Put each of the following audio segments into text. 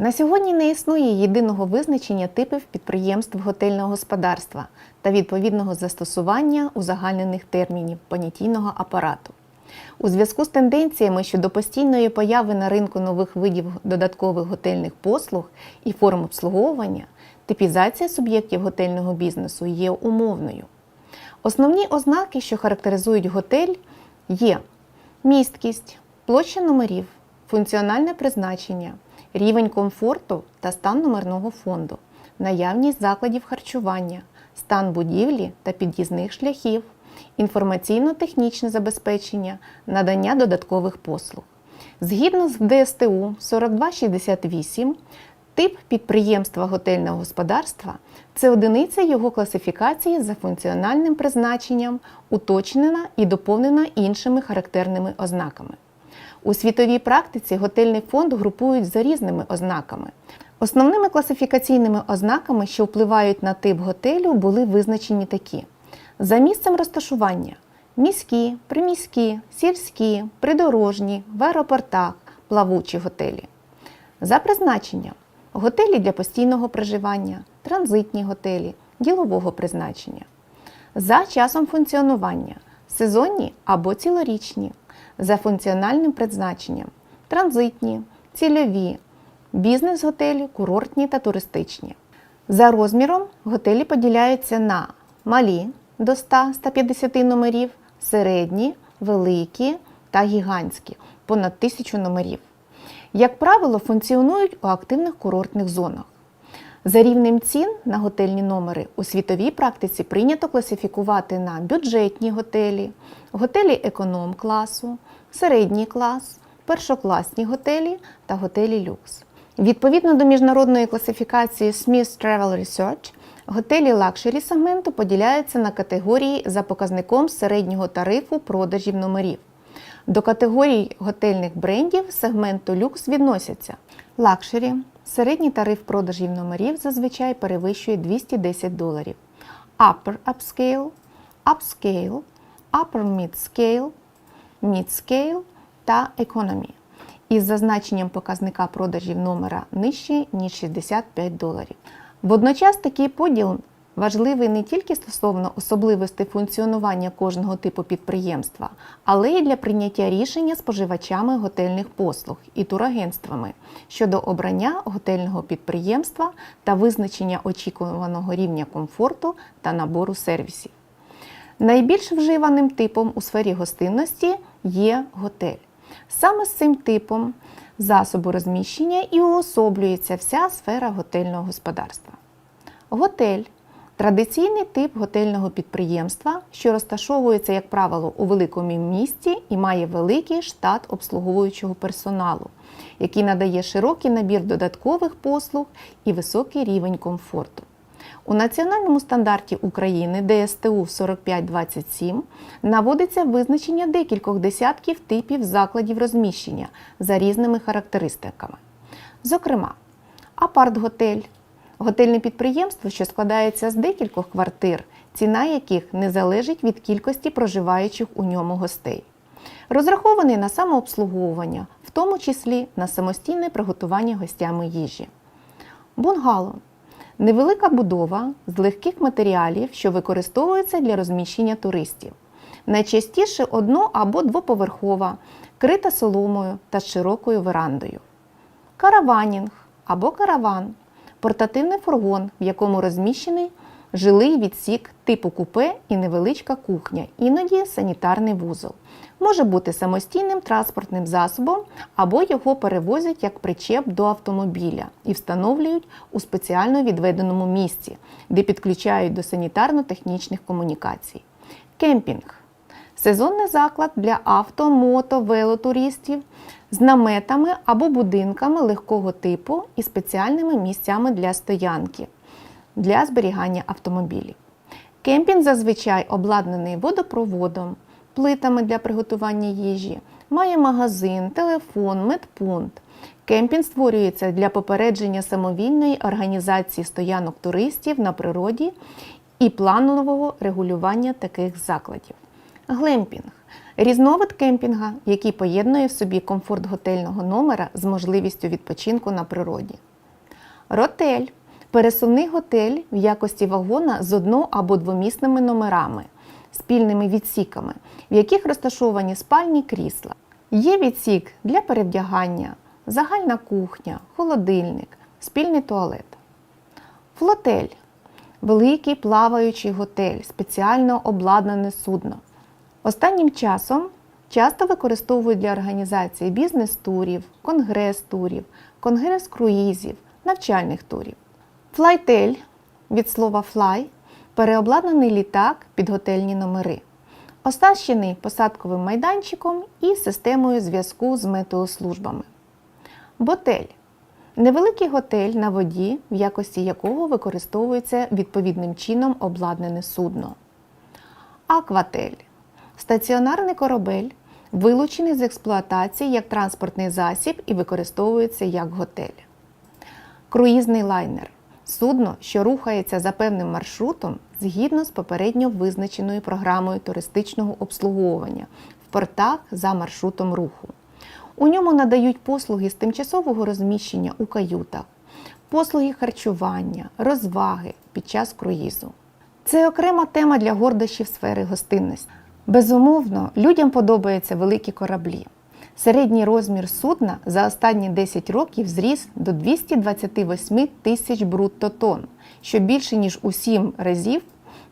На сьогодні не існує єдиного визначення типів підприємств готельного господарства та відповідного застосування узагальнених термінів понятійного апарату. У зв'язку з тенденціями щодо постійної появи на ринку нових видів додаткових готельних послуг і форм обслуговування, типізація суб'єктів готельного бізнесу є умовною. Основні ознаки, що характеризують готель, є місткість, площа номерів, функціональне призначення, рівень комфорту та стан номерного фонду, наявність закладів харчування, стан будівлі та під'їзних шляхів, інформаційно-технічне забезпечення, надання додаткових послуг. Згідно з ДСТУ 4268, тип підприємства готельного господарства це одиниця його класифікації за функціональним призначенням, уточнена і доповнена іншими характерними ознаками. У світовій практиці готельний фонд групують за різними ознаками. Основними класифікаційними ознаками, що впливають на тип готелю, були визначені такі: за місцем розташування міські, приміські, сільські, придорожні, в аеропортах, плавучі готелі. За призначенням готелі для постійного проживання, транзитні готелі, ділового призначення. За часом функціонування сезонні або цілорічні, за функціональним призначенням, транзитні, цільові, бізнес-готелі, курортні та туристичні. За розміром готелі поділяються на малі до 100-150 номерів, середні, великі та гігантські понад тисячу номерів. Як правило, функціонують у активних курортних зонах. За рівнем цін на готельні номери у світовій практиці прийнято класифікувати на бюджетні готелі, готелі економ-класу, середній клас, першокласні готелі та готелі люкс. Відповідно до міжнародної класифікації Smith Travel Research, готелі лакшері сегменту поділяються на категорії за показником середнього тарифу продажів номерів. До категорій готельних брендів сегменту люкс відносяться лакшері. Середній тариф продажів номерів зазвичай перевищує 210 доларів. Upper Upscale, Upscale, Upper Mid-Scale, Mid-Scale та Economy із зазначенням показника продажів номера нижче, ніж 65 доларів. Водночас такий поділ важливий не тільки стосовно особливостей функціонування кожного типу підприємства, але й для прийняття рішення споживачами готельних послуг і турагентствами щодо обрання готельного підприємства та визначення очікуваного рівня комфорту та набору сервісів. Найбільш вживаним типом у сфері гостинності є готель. Саме з цим типом засобу розміщення і уособлюється вся сфера готельного господарства. Готель традиційний тип готельного підприємства, що розташовується, як правило, у великому місті і має великий штат обслуговуючого персоналу, який надає широкий набір додаткових послуг і високий рівень комфорту. У національному стандарті України ДСТУ 4527 наводиться визначення декількох десятків типів закладів розміщення за різними характеристиками. Зокрема, апарт-готель, готельне підприємство, що складається з декількох квартир, ціна яких не залежить від кількості проживаючих у ньому гостей. Розрахований на самообслуговування, в тому числі на самостійне приготування гостями їжі. Бунгало невелика будова з легких матеріалів, що використовується для розміщення туристів. Найчастіше одно- або двоповерхова, крита соломою та широкою верандою. Караванінг або караван портативний фургон, в якому розміщений жилий відсік типу купе і невеличка кухня, іноді санітарний вузол. Може бути самостійним транспортним засобом або його перевозять як причеп до автомобіля і встановлюють у спеціально відведеному місці, де підключають до санітарно-технічних комунікацій. Кемпінг сезонний заклад для авто, мото, велотуристів з наметами або будинками легкого типу і спеціальними місцями для стоянки для зберігання автомобілів. Кемпінг зазвичай обладнаний водопроводом, плитами для приготування їжі, має магазин, телефон, медпункт. Кемпінг створюється для попередження самовільної організації стоянок туристів на природі і планового регулювання таких закладів. Глемпінг різновид кемпінга, який поєднує в собі комфорт готельного номера з можливістю відпочинку на природі. Ротель пересувний готель в якості вагона з одно- або двомісними номерами, спільними відсіками, в яких розташовані спальні крісла. Є відсік для перевдягання, загальна кухня, холодильник, спільний туалет. Флотель великий плаваючий готель, спеціально обладнане судно. Останнім часом часто використовують для організації бізнес-турів, конгрес-турів, конгрес-круїзів, навчальних турів. Флайтель від слова fly переобладнаний літак під готельні номери, оснащений посадковим майданчиком і системою зв'язку з метеослужбами. Ботель невеликий готель на воді, в якості якого використовується відповідним чином обладнане судно. Акватель стаціонарний корабель, вилучений з експлуатації як транспортний засіб і використовується як готель. Круїзний лайнер судно, що рухається за певним маршрутом згідно з попередньо визначеною програмою туристичного обслуговування в портах за маршрутом руху. У ньому надають послуги з тимчасового розміщення у каютах, послуги харчування, розваги під час круїзу. Це окрема тема для гордощів сфери гостинності. Безумовно, людям подобаються великі кораблі. Середній розмір судна за останні 10 років зріс до 228 тисяч брутто тонн, що більше ніж у 7 разів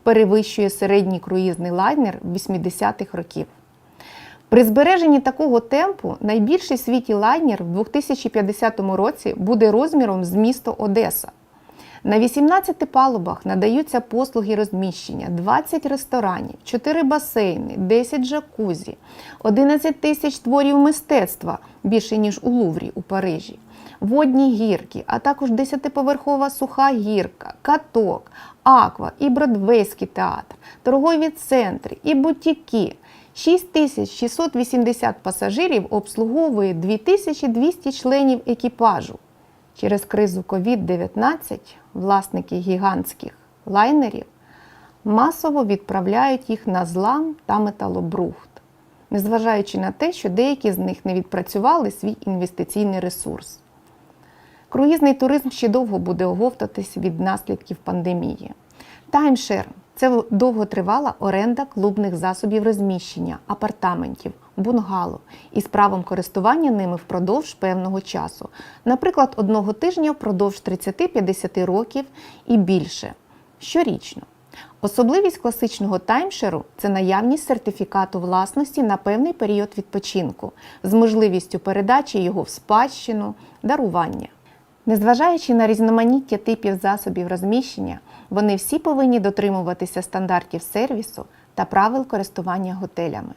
перевищує середній круїзний лайнер 80-х років. При збереженні такого темпу найбільший світі лайнер в 2050 році буде розміром з міста Одеса. На 18 палубах надаються послуги розміщення, 20 ресторанів, 4 басейни, 10 джакузі, 11 тисяч творів мистецтва більше ніж у Луврі у Парижі, водні гірки, а також 10-поверхова суха гірка, каток, аква і Бродвейський театр, торгові центри і бутіки. 6680 пасажирів обслуговує 2200 членів екіпажу. Через кризу COVID-19 власники гігантських лайнерів масово відправляють їх на злам та металобрухт, незважаючи на те, що деякі з них не відпрацювали свій інвестиційний ресурс. Круїзний туризм ще довго буде оговтатись від наслідків пандемії. Таймшер це довготривала оренда клубних засобів розміщення, апартаментів, бунгало із правом користування ними впродовж певного часу, наприклад, одного тижня впродовж 30-50 років і більше щорічно. Особливість класичного таймшеру це наявність сертифікату власності на певний період відпочинку з можливістю передачі його в спадщину, дарування. Незважаючи на різноманіття типів засобів розміщення, вони всі повинні дотримуватися стандартів сервісу та правил користування готелями.